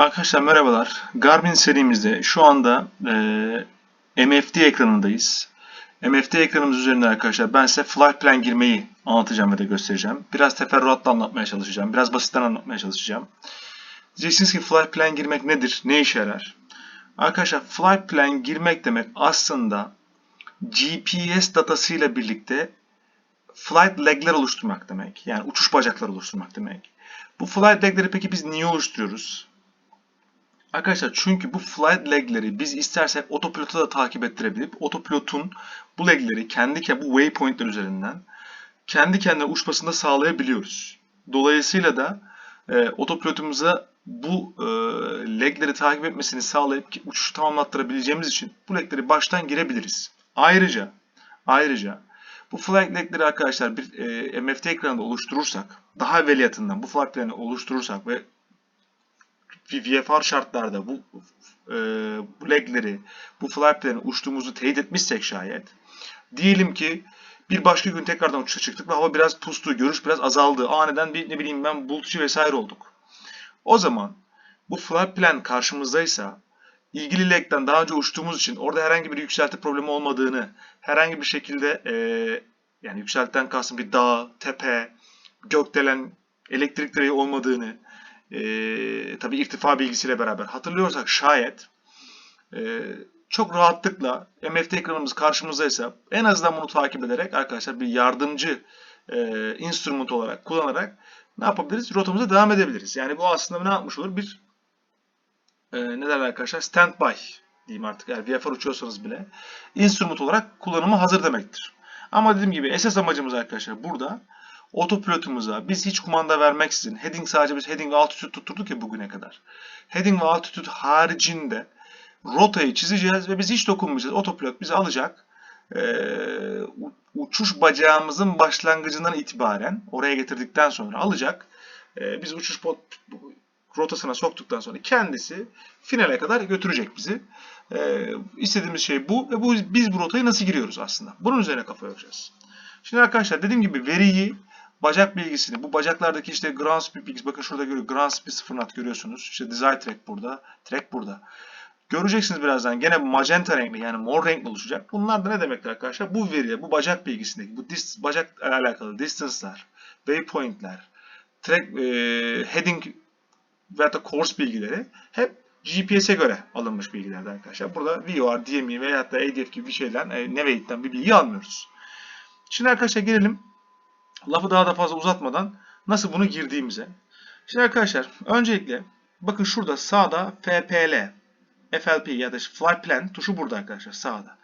Arkadaşlar merhabalar. Garmin serimizde şu anda e, MFD ekranındayız. MFD ekranımız üzerinde arkadaşlar ben size flight plan girmeyi anlatacağım ve de göstereceğim. Biraz teferruatla anlatmaya çalışacağım. Biraz basitten anlatmaya çalışacağım. Diyeceksiniz ki flight plan girmek nedir? Ne işe yarar? Arkadaşlar flight plan girmek demek aslında GPS datasıyla birlikte flight lag'ler oluşturmak demek. Yani uçuş bacakları oluşturmak demek. Bu flight lag'leri peki biz niye oluşturuyoruz? Arkadaşlar çünkü bu flight lag'leri biz istersek otopilota da takip ettirebilip otopilotun bu lag'leri kendi bu waypoint'ler üzerinden kendi kendine uçmasını da sağlayabiliyoruz. Dolayısıyla da e, otopilotumuza bu e, lag'leri takip etmesini sağlayıp uçuşu tamamlattırabileceğimiz için bu lag'leri baştan girebiliriz. Ayrıca ayrıca bu flight lag'leri arkadaşlar bir e, MFT ekranında oluşturursak daha evveliyatından bu planı oluşturursak ve VFR şartlarda bu e, bu lagleri, bu flaplerin uçtuğumuzu teyit etmişsek şayet diyelim ki bir başka gün tekrardan uçuşa çıktık ve hava biraz pustu, görüş biraz azaldı. Aniden bir ne bileyim ben bulutçu vesaire olduk. O zaman bu flap plan karşımızdaysa ilgili lag'den daha önce uçtuğumuz için orada herhangi bir yükselti problemi olmadığını, herhangi bir şekilde e, yani yükseltten kastım bir dağ, tepe, gökdelen, elektrik direği olmadığını, e, tabi irtifa bilgisiyle beraber hatırlıyorsak şayet e, çok rahatlıkla MFT ekranımız karşımızdaysa en azından bunu takip ederek arkadaşlar bir yardımcı e, instrument olarak kullanarak ne yapabiliriz? Rotamıza devam edebiliriz. Yani bu aslında ne yapmış olur? Bir e, ne derler arkadaşlar? Standby diyeyim artık. Yani VFR uçuyorsanız bile instrument olarak kullanıma hazır demektir. Ama dediğim gibi esas amacımız arkadaşlar burada Otopilotumuza biz hiç kumanda vermeksizin heading sadece biz heading ve altitude tutturduk ya bugüne kadar. Heading ve altitude haricinde rotayı çizeceğiz ve biz hiç dokunmayacağız. Otopilot bizi alacak. Ee, uçuş bacağımızın başlangıcından itibaren oraya getirdikten sonra alacak. Ee, biz uçuş rotasına soktuktan sonra kendisi finale kadar götürecek bizi. Ee, istediğimiz şey bu ve bu, biz bu rotayı nasıl giriyoruz aslında? Bunun üzerine kafa yoracağız. Şimdi arkadaşlar dediğim gibi veriyi Bacak bilgisini, bu bacaklardaki işte ground speed bilgisi, bakın şurada görüyor, ground speed 0 knot görüyorsunuz. İşte design track burada, track burada. Göreceksiniz birazdan gene magenta renkli yani mor renkli oluşacak. Bunlar da ne demektir arkadaşlar? Bu veriye, bu bacak bilgisindeki, bu dis, bacak alakalı distance'lar, waypoint'ler, track, e, heading veya da course bilgileri hep GPS'e göre alınmış bilgilerdi arkadaşlar. Burada VOR, DME veya da ADF gibi bir şeyden, e, Navigate'den bir bilgi almıyoruz. Şimdi arkadaşlar gelelim lafı daha da fazla uzatmadan nasıl bunu girdiğimize. Şimdi arkadaşlar öncelikle bakın şurada sağda FPL, FLP ya da Fly Plan tuşu burada arkadaşlar sağda.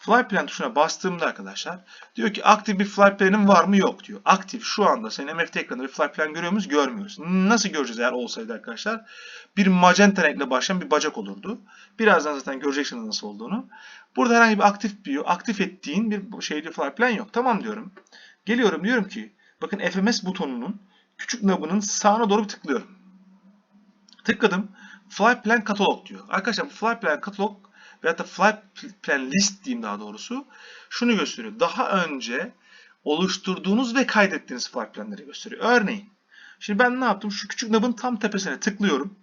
Fly Plan tuşuna bastığımda arkadaşlar diyor ki aktif bir Fly Plan'ın var mı yok diyor. Aktif şu anda senin MFT ekranında bir Fly Plan görüyor muyuz? Görmüyoruz. Nasıl göreceğiz eğer olsaydı arkadaşlar? Bir magenta renkle başlayan bir bacak olurdu. Birazdan zaten göreceksiniz nasıl olduğunu. Burada herhangi bir aktif bir aktif ettiğin bir şeyde Fly Plan yok. Tamam diyorum. Geliyorum diyorum ki bakın FMS butonunun küçük nabının sağına doğru bir tıklıyorum. Tıkladım. Fly Plan Catalog diyor. Arkadaşlar Fly Plan Catalog veya da Fly Plan List diyeyim daha doğrusu şunu gösteriyor. Daha önce oluşturduğunuz ve kaydettiğiniz fly planları gösteriyor. Örneğin şimdi ben ne yaptım? Şu küçük nabın tam tepesine tıklıyorum.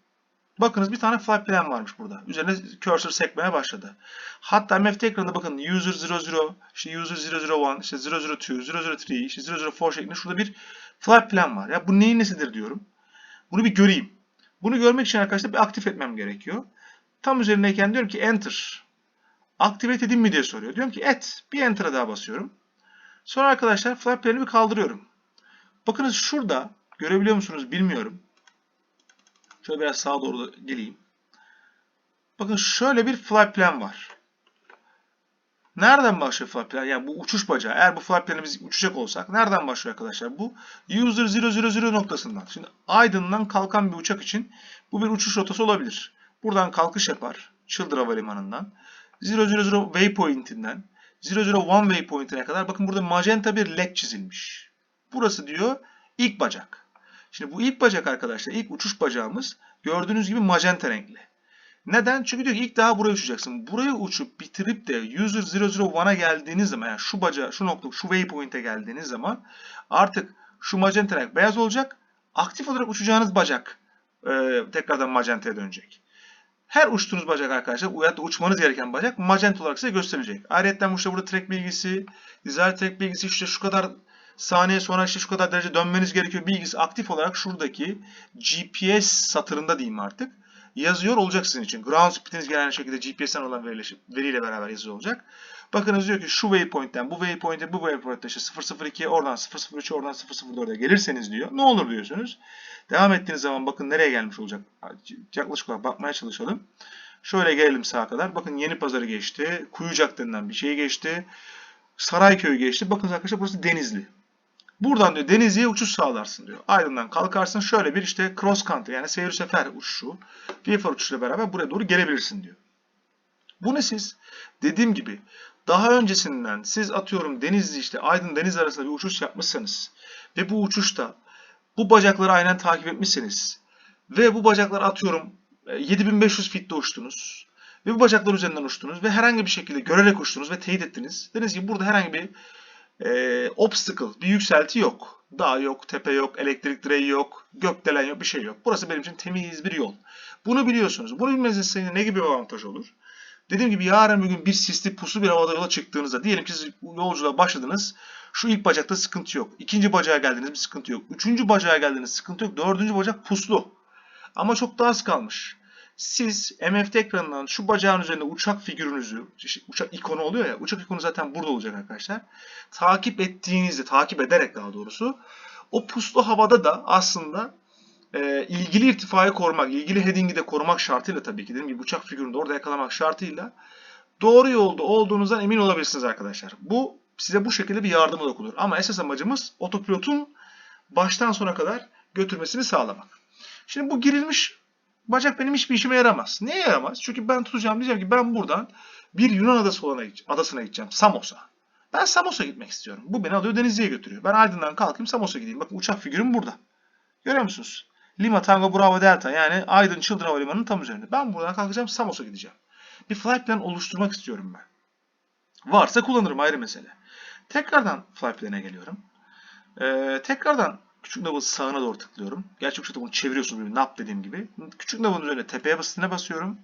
Bakınız bir tane flight plan varmış burada. Üzerine cursor sekmeye başladı. Hatta MFT ekranında bakın user 00, işte user 001, işte 002, 003, işte 004 şeklinde şurada bir flight plan var. Ya bu neyin nesidir diyorum. Bunu bir göreyim. Bunu görmek için arkadaşlar bir aktif etmem gerekiyor. Tam üzerindeyken diyorum ki enter. Aktivate edeyim mi diye soruyor. Diyorum ki et. Bir enter'a daha basıyorum. Sonra arkadaşlar flight plan'ı bir kaldırıyorum. Bakınız şurada görebiliyor musunuz bilmiyorum. Şöyle biraz sağa doğru geleyim. Bakın şöyle bir fly plan var. Nereden başlıyor fly plan? Yani bu uçuş bacağı. Eğer bu fly planı biz uçacak olsak nereden başlıyor arkadaşlar? Bu user 000 noktasından. Şimdi Aydın'dan kalkan bir uçak için bu bir uçuş rotası olabilir. Buradan kalkış yapar. Çıldır Havalimanı'ndan. 000 waypoint'inden 001 waypoint'ine kadar bakın burada magenta bir leg çizilmiş. Burası diyor ilk bacak. Şimdi bu ilk bacak arkadaşlar, ilk uçuş bacağımız gördüğünüz gibi magenta renkli. Neden? Çünkü diyor ki ilk daha buraya uçacaksın. Buraya uçup bitirip de user 001'a geldiğiniz zaman yani şu baca, şu nokta, şu waypoint'e geldiğiniz zaman artık şu magenta renk beyaz olacak. Aktif olarak uçacağınız bacak e, tekrardan magenta'ya dönecek. Her uçtuğunuz bacak arkadaşlar, ya da uçmanız gereken bacak magenta olarak size gösterilecek. Ayrıca işte burada track bilgisi, dizel track bilgisi işte şu kadar saniye sonra işte şu kadar derece dönmeniz gerekiyor bilgisi aktif olarak şuradaki GPS satırında diyeyim artık yazıyor olacak sizin için. Ground speed'iniz gelen şekilde GPS'ten olan veriyle, beraber yazıyor olacak. Bakınız diyor ki şu waypoint'ten bu waypoint'e bu waypoint'e işte 002'ye oradan 003'e oradan 004'e gelirseniz diyor. Ne olur diyorsunuz. Devam ettiğiniz zaman bakın nereye gelmiş olacak. Yaklaşık olarak bakmaya çalışalım. Şöyle gelelim sağa kadar. Bakın Yeni Pazarı geçti. Kuyucak bir şey geçti. Sarayköy geçti. Bakın arkadaşlar burası Denizli. Buradan diyor Denizli'ye uçuş sağlarsın diyor. Aydın'dan kalkarsın şöyle bir işte cross country yani seyir sefer uçuşu, VFR uçuşuyla beraber buraya doğru gelebilirsin diyor. Bunu siz dediğim gibi daha öncesinden siz atıyorum Denizli işte Aydın Deniz arasında bir uçuş yapmışsanız ve bu uçuşta bu bacakları aynen takip etmişseniz ve bu bacakları atıyorum 7500 fitte uçtunuz ve bu bacaklar üzerinden uçtunuz ve herhangi bir şekilde görerek uçtunuz ve teyit ettiniz. Deniz gibi burada herhangi bir e, obstacle, bir yükselti yok. Dağ yok, tepe yok, elektrik direği yok, gökdelen yok, bir şey yok. Burası benim için temiz bir yol. Bunu biliyorsunuz. Bunu bilmenizin size ne gibi bir avantaj olur? Dediğim gibi yarın bir gün bir sisli puslu bir havada yola çıktığınızda diyelim ki siz yolculuğa başladınız. Şu ilk bacakta sıkıntı yok. İkinci bacağa geldiniz bir sıkıntı yok. Üçüncü bacağa geldiniz sıkıntı yok. Dördüncü bacak puslu. Ama çok daha az kalmış. Siz MFT ekranından şu bacağın üzerinde uçak figürünüzü, uçak ikonu oluyor ya, uçak ikonu zaten burada olacak arkadaşlar. Takip ettiğinizde, takip ederek daha doğrusu, o puslu havada da aslında e, ilgili irtifayı korumak, ilgili heading'i de korumak şartıyla tabii ki dediğim gibi uçak figürünü de orada yakalamak şartıyla doğru yolda olduğunuzdan emin olabilirsiniz arkadaşlar. Bu size bu şekilde bir yardımı dokunur. Ama esas amacımız otopilotun baştan sona kadar götürmesini sağlamak. Şimdi bu girilmiş bacak benim hiçbir işime yaramaz. Niye yaramaz? Çünkü ben tutacağım diyeceğim ki ben buradan bir Yunan adası olana adasına gideceğim. Samos'a. Ben Samos'a gitmek istiyorum. Bu beni alıyor Denizli'ye götürüyor. Ben Aydın'dan kalkayım Samos'a gideyim. Bakın uçak figürüm burada. Görüyor musunuz? Lima Tango Bravo Delta yani Aydın Çıldır Havalimanı'nın tam üzerinde. Ben buradan kalkacağım Samos'a gideceğim. Bir flight plan oluşturmak istiyorum ben. Varsa kullanırım ayrı mesele. Tekrardan flight plan'e geliyorum. Ee, tekrardan küçük nabın sağına doğru tıklıyorum. Gerçi uçakta bunu çeviriyorsunuz gibi nap dediğim gibi. Küçük nabın üzerine tepeye basitine basıyorum.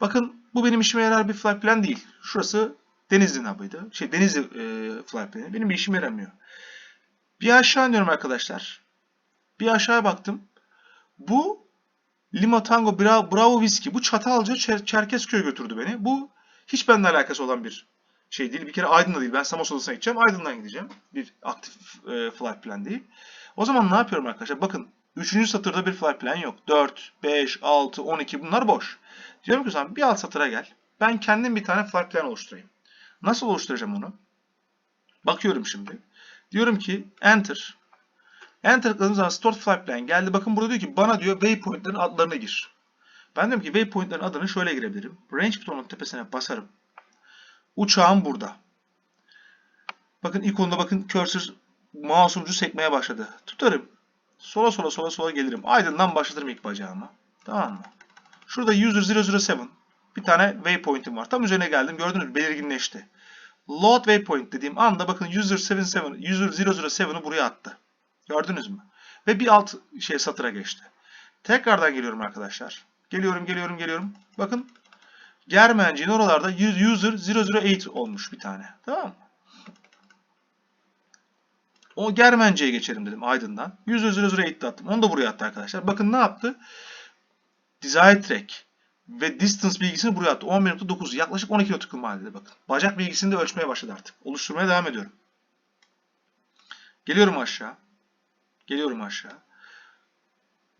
Bakın bu benim işime yarar bir flight plan değil. Şurası Denizli nabıydı. Şey Denizli e, flight planı. Benim bir işime yaramıyor. Bir aşağı iniyorum arkadaşlar. Bir aşağı baktım. Bu Lima Tango Bravo, Bravo Whiskey. Bu Çatalca Çer Çerkezköy götürdü beni. Bu hiç benimle alakası olan bir şey değil. Bir kere Aydın'da değil. Ben Samos Adası'na gideceğim. Aydın'dan gideceğim. Bir aktif e, flight plan değil. O zaman ne yapıyorum arkadaşlar? Bakın 3. satırda bir flight plan yok. 4, 5, 6, 12 bunlar boş. Diyorum ki o zaman bir alt satıra gel. Ben kendim bir tane flight plan oluşturayım. Nasıl oluşturacağım onu? Bakıyorum şimdi. Diyorum ki enter. Enter tıkladığım zaman Stored Flight Plan geldi. Bakın burada diyor ki bana diyor waypointlerin adlarını gir. Ben diyorum ki waypointlerin adını şöyle girebilirim. Range butonunun tepesine basarım. Uçağım burada. Bakın ikonda bakın cursor mouse ucu sekmeye başladı. Tutarım. Sola sola sola sola gelirim. Aydın'dan başlatırım ilk bacağımı. Tamam mı? Şurada user 007 bir tane waypoint'im var. Tam üzerine geldim. Gördünüz mü? Belirginleşti. Load waypoint dediğim anda bakın user 77 user 007'ı buraya attı. Gördünüz mü? Ve bir alt şey satıra geçti. Tekrardan geliyorum arkadaşlar. Geliyorum, geliyorum, geliyorum. Bakın Germenci'nin oralarda user 008 olmuş bir tane. Tamam mı? O Germenci'ye geçelim dedim Aydın'dan. User 008'de attım. Onu da buraya attı arkadaşlar. Bakın ne yaptı? Desire track ve distance bilgisini buraya attı. 11.9 yaklaşık 12 kilo tıkılma halinde bakın. Bacak bilgisini de ölçmeye başladı artık. Oluşturmaya devam ediyorum. Geliyorum aşağı. Geliyorum aşağı.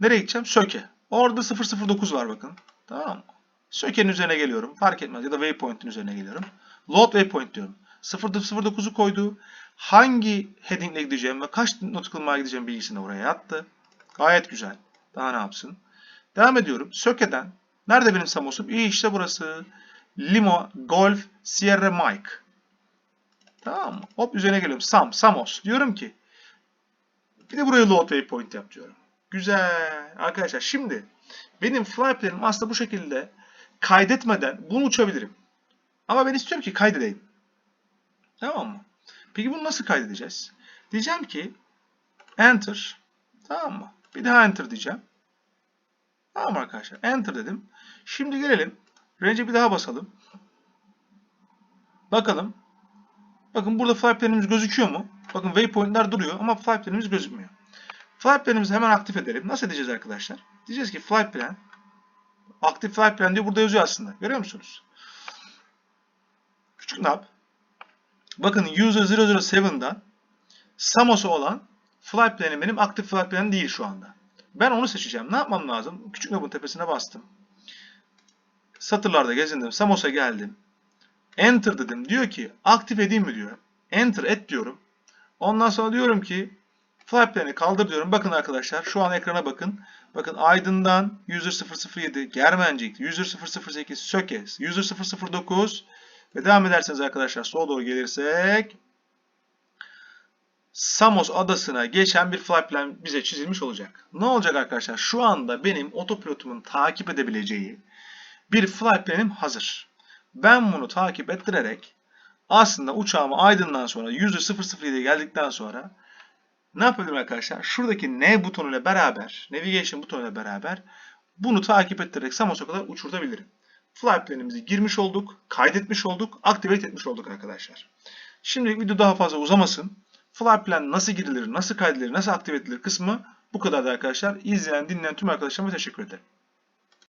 Nereye gideceğim? Söke. Orada 009 var bakın. Tamam mı? Söke'nin üzerine geliyorum. Fark etmez. Ya da waypoint'in üzerine geliyorum. Load waypoint diyorum. 009'u koydu. Hangi headingle gideceğim ve kaç nautical gideceğim bilgisini oraya attı. Gayet güzel. Daha ne yapsın? Devam ediyorum. Söke'den. Nerede benim Samos'um? İyi işte burası. Limo, Golf, Sierra Mike. Tamam mı? Hop üzerine geliyorum. Sam, Samos. Diyorum ki bir de buraya load waypoint yap diyorum. Güzel. Arkadaşlar şimdi benim fly plan'im aslında bu şekilde kaydetmeden bunu uçabilirim. Ama ben istiyorum ki kaydedeyim. Tamam mı? Peki bunu nasıl kaydedeceğiz? Diyeceğim ki enter. Tamam mı? Bir daha enter diyeceğim. Tamam arkadaşlar. Enter dedim. Şimdi gelelim. Range'e bir daha basalım. Bakalım. Bakın burada flight planimiz gözüküyor mu? Bakın waypointler duruyor ama flight planimiz gözükmüyor. Flight planimizi hemen aktif edelim. Nasıl edeceğiz arkadaşlar? Diyeceğiz ki flight plan aktif flight plan diyor burada yazıyor aslında. Görüyor musunuz? Küçük nab. Bakın user 007'dan Samos'a olan flight plan'im benim aktif flight plan değil şu anda. Ben onu seçeceğim. Ne yapmam lazım? Küçük nabın tepesine bastım. Satırlarda gezindim. Samos'a geldim. Enter dedim. Diyor ki aktif edeyim mi diyor. Enter et diyorum. Ondan sonra diyorum ki flight plan'i kaldır diyorum. Bakın arkadaşlar şu an ekrana bakın. Bakın Aydın'dan user 007, Germencik, user 008, Sökes, user 009 ve devam ederseniz arkadaşlar sola doğru gelirsek Samos adasına geçen bir flight plan bize çizilmiş olacak. Ne olacak arkadaşlar? Şu anda benim otopilotumun takip edebileceği bir flight plan'im hazır. Ben bunu takip ettirerek aslında uçağımı Aydın'dan sonra user 007'ye geldikten sonra ne yapabilirim arkadaşlar? Şuradaki N butonuyla beraber, navigation butonuyla beraber bunu takip ettirerek Samos'a kadar uçurtabilirim. Flight planimizi girmiş olduk, kaydetmiş olduk, activate etmiş olduk arkadaşlar. Şimdi video daha fazla uzamasın. Flight plan nasıl girilir, nasıl kaydedilir, nasıl aktive edilir kısmı bu kadar arkadaşlar. İzleyen, dinleyen tüm arkadaşlarıma teşekkür ederim.